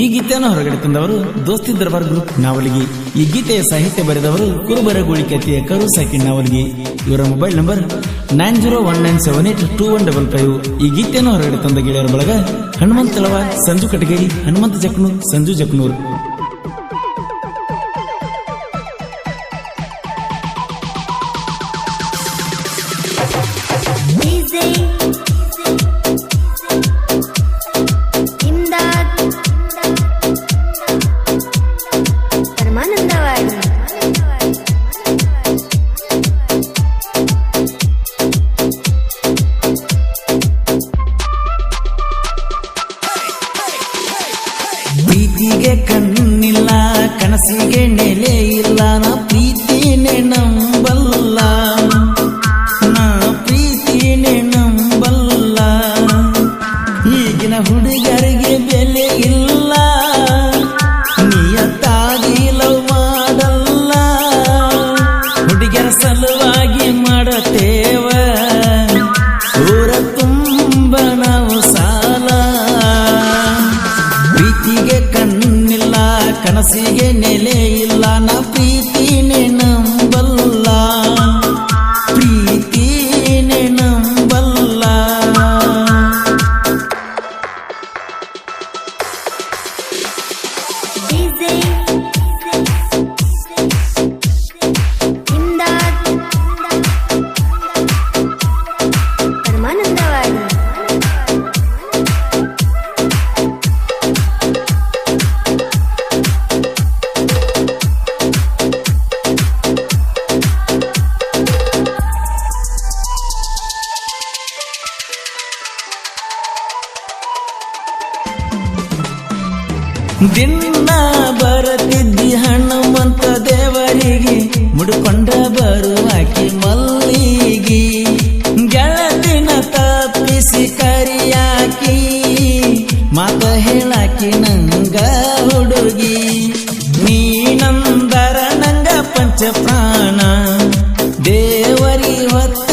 ಈ ಗೀತೆಯನ್ನು ಹೊರಗಡೆ ತಂದವರು ದೋಸ್ತಿ ದರ್ಬಾರ್ ಗ್ರೂಪ್ ನಾವಲಿಗೆ ಈ ಗೀತೆಯ ಸಾಹಿತ್ಯ ಬರೆದವರು ಕುರುಬರ ಗುಳಿಕತಿಯ ಕರು ಸಾಕಿ ನಾವಲಿಗೆ ಇವರ mobile number nine zero one nine seven eight two one double five. ಈ ಗೀತೆಯನ್ನು ಹೊರಗಡೆ ತಂದ ಗೆಳೆಯರ ಬಳಗ ಹನುಮಂತ ತಳವ ಸಂಜು ಕಟಗೇರಿ, ಹನುಮಂತ ಜಕ್ನೂರ್, ಸಂಜು ಜಕ್ನೂರ್. ಈಗಿನ ಹುಡುಗರಿಗೆ ಬೆಲೆ ಇಲ್ಲ. ನಿಯತ್ತಾಗಿ ಲವ್ ಮಾಡಲ್ಲ. ಹುಡುಗರ ಸಲುವಾಗಿ ಮಾಡತೇವ ದೂರ ತುಂಬ ನಾವು ಸಾಲ. ಪ್ರೀತಿಗೆ ಕಣ್ಣಿಲ್ಲ, ಕನಸಿಗೆ ನೆಲೆ ಇಲ್ಲ. ನಾ ಪ್ರೀತಿನೇ ನಂಬಲ್ಲ ದಿನ ಬರತಿದ್ದಿ ಹನುಮಂತ ದೇವರಿಗೆ, ಮುಡ್ಕೊಂಡ ಬರುವಾಕಿ ಮಲ್ಲಿಗಿ. ಗೆಳತಿನ ತಪ್ಪಿಸಿ ಕರಿಯಾಕಿ, ಮಾತ ಹೇಳಾಕಿ ನಂಗ ಹುಡುಗಿ. ನೀನಂದರ ನಂಗ ಪಂಚ ಪ್ರಾಣ ದೇವರಿ ಹೊತ್ತೇನ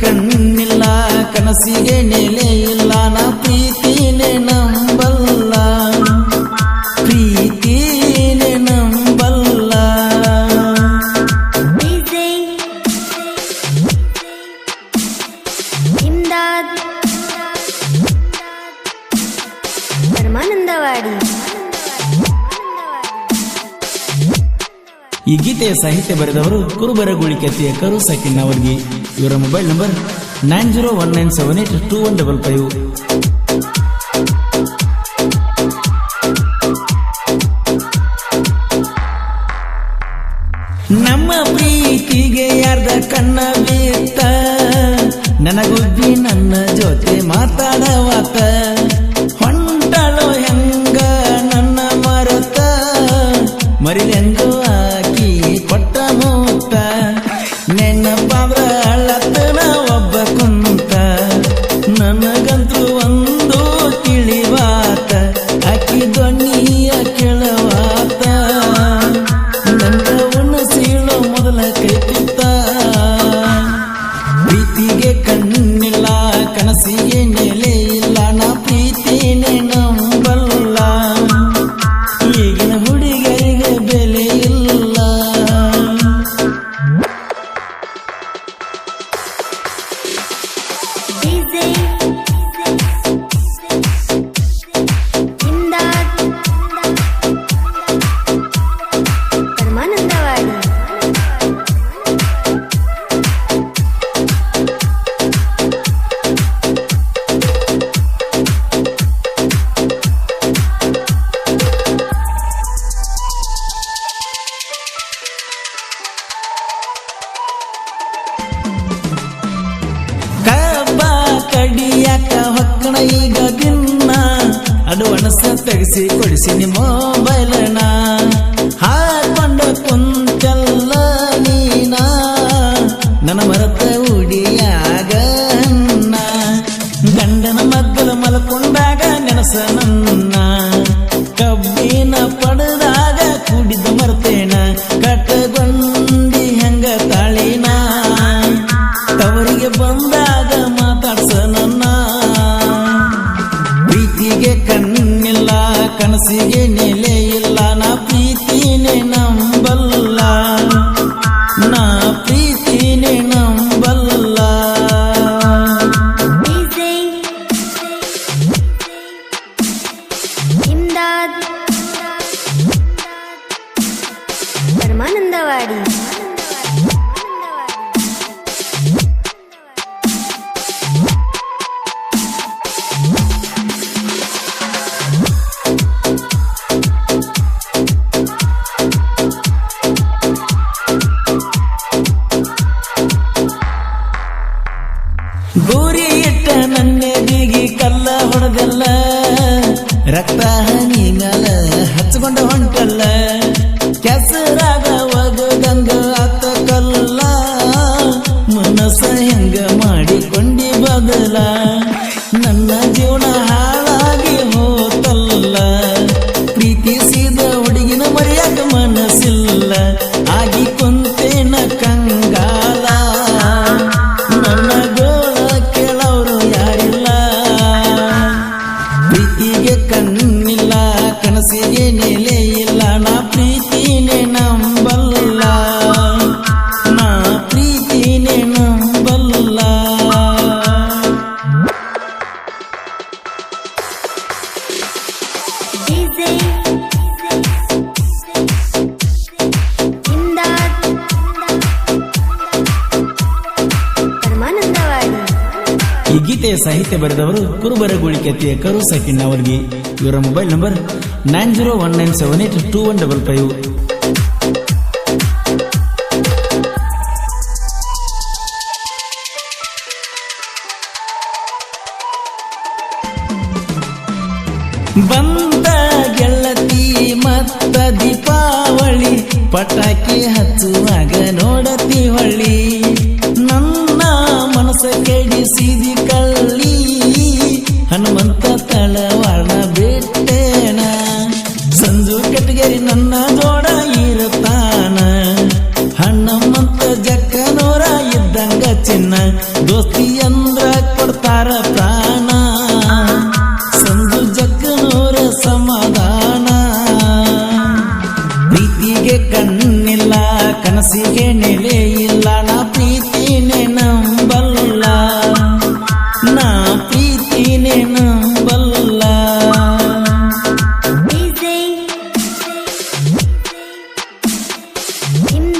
ಕಣ್ಣಿಲ್ಲ ಕನಸಿಗೆ ನೆಲೆ ಇಲ್ಲ ನಾ ಪ್ರೀತಿನೇ ನಂಬಲ್ಲ. ಪ್ರೀತಿನೇ ನಂಬಲ್ಲ. ಪರಮಾನಂದವಾಡಿ. ಈ ಗೀತೆಯ ಸಾಹಿತ್ಯ ಬರೆದವರು ಕುರುಬರ ಗುಳಿಕೆತಿಯ ಕರು ಸಕಿನ್ ಅವರಿಗೆ. ಇವರ mobile number nine zero one nine seven eight two one double five. ನಮ್ಮ ಪ್ರೀತಿಗೆ ಯಾರ್ದ ಕಣ್ಣ ಬೀರ್ತ. ನನಗುಬ್ಬಿ ನನ್ನ ಜೊತೆ ಮಾತಾಡವಾತ. ಹೊಂಟಳು ಹೆಂಗ ನನ್ನ ಮರತ. ಮರಿಲೆಂದು ಕಡಿಯಾಕ ಹೊಕ್ಕಣ ಈಗ ದಿನ ಅಡ್ವಾನ್ಸ್ ತೆಗೆಸಿ ಕೊಡಿಸಿ ನಿಮ್ಮ ಮೊಬೈಲ್ನ ಮನಸ್ಸಿಗೆ ನೆಲೆ ಇಲ್ಲ ನಾ ಪ್ರೀತಿನೇ ನಂಬಲ್ಲ. ನಾ ಪ್ರೀತಿನೇ ನಂಬಲ್ಲ. ಪರಮಾನಂದವಾಡಿ. ಮಾಡಿಕೊಂಡಿ ಬದಲ. ನನ್ನ ಜೀವನ ಹಾಳಾಗಿ ಹೋತಲ್ಲ. ಪ್ರೀತಿಸಿದ ಹುಡುಗಿನ ಮರೆಯಾಗ ಮನಸ್ಸಿಲ್ಲ. ಆಗಿ ಕುಂತೇನ ಕಂಗಾಲ. ನನ್ನ ಗೋಳ ಕೇಳೋರು ಯಾರಿಲ್ಲ. ಪ್ರೀತಿಗೆ ಕಣ್ಣಿಲ್ಲ, ಕನಸಿಗೆ ನೆಲೆ ಈ ಗೀತೆಯ ಸಾಹಿತ್ಯ ಬರೆದವರು ಕುರುಬರ ಕೆತ್ತಿಯ ಕರು ಅವರಿಗೆ. ಇವರ mobile number nine zero one nine seven eight two one double five. ಬಂದ ಗೆಳತಿ ಮತ್ತ ದೀಪಾವಳಿ, ಪಟಾಕಿ ಹಚ್ಚುವಾಗ ನೋಡತಿ ಹೊಳ್ಳಿ. ನನ್ನ ಮನಸ್ಸ ಕೆಡಿಸಿದಿ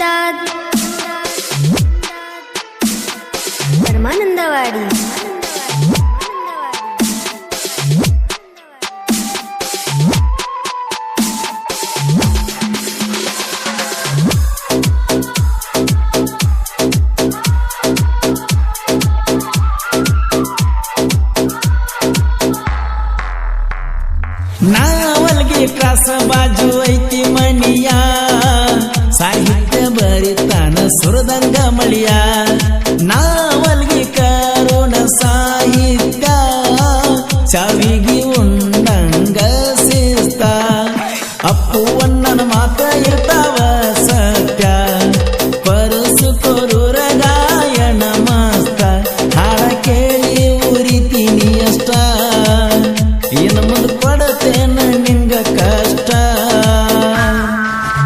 Hermanandad Hermanandawadi Na olga e pra ಚಾವಿಗಿ ಉಂಡಂಗ ಸೇಸ್ತ. Appu ಅಣ್ಣನ ಮಾತ ಇರ್ತಾವ ಸತ್ಯ. ಪರಸು ಕೊರೂರ ಗಾಯನ ಮಾಸ್ತ. ಹಾಡ ಕೇಳಿ ಉರಿತೀನಿ ಅಷ್ಟ. ಏನು ಮುಂದೆ ಕೊಡತೇನ ನಿಂಗ ಕಷ್ಟ.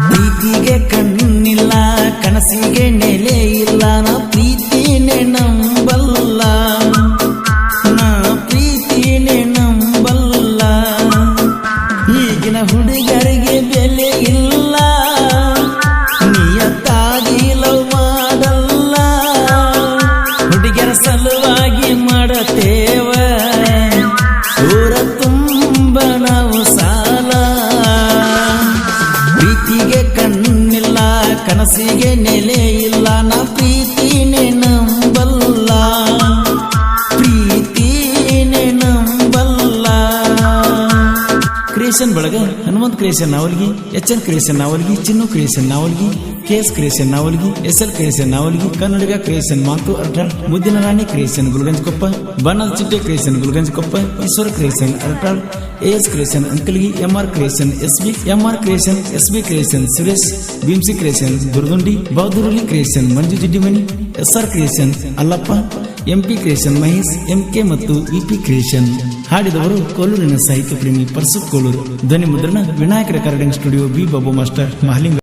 ಪ್ರೀತಿಗೆ ಕಣ್ಣಿಲ್ಲ, ಕನಸಿಗೆ ಕನಸಿಗೆ ಕ್ರಿಯೇಷನ್ ಬಳಗ, Hanumanth creation Navalgi, H N creation Navalgi, Chinnu creation Navalgi K S creation Navalgi, S L creation Navalgi, Kannadiga creation ಮಾತು ಅರ್ಟಾಳ್ ಮುದ್ದಿನ ರಾಣಿ ಕ್ರಿಯೇಷನ್ ಗುಲ್ಗಂಜ್ ಕೊಪ್ಪ ಬಣ್ಣದ ಚಿಟ್ಟೆ creation Gulganj Koppa Eshwara creation Artal S creation Ankalgi, M R creation S B M R creation S B creation Suresh, Bhimsi creation Durgundi ಬಹದ್ದೂರಲ್ಲಿ creation Manju Jiddimani S R creation Allappa M P creation Mahesh M K ಮತ್ತು VP creation ಹಾಡಿದವರು ಕೋಲೂರಿನ ಸಾಹಿತ್ಯ ಪ್ರೇಮಿ ಪರ್ಸು ಕೋಲೂರು ಧ್ವನಿ ಮುದ್ರಣ Vinayaka recording studio B Babu master Mahalinga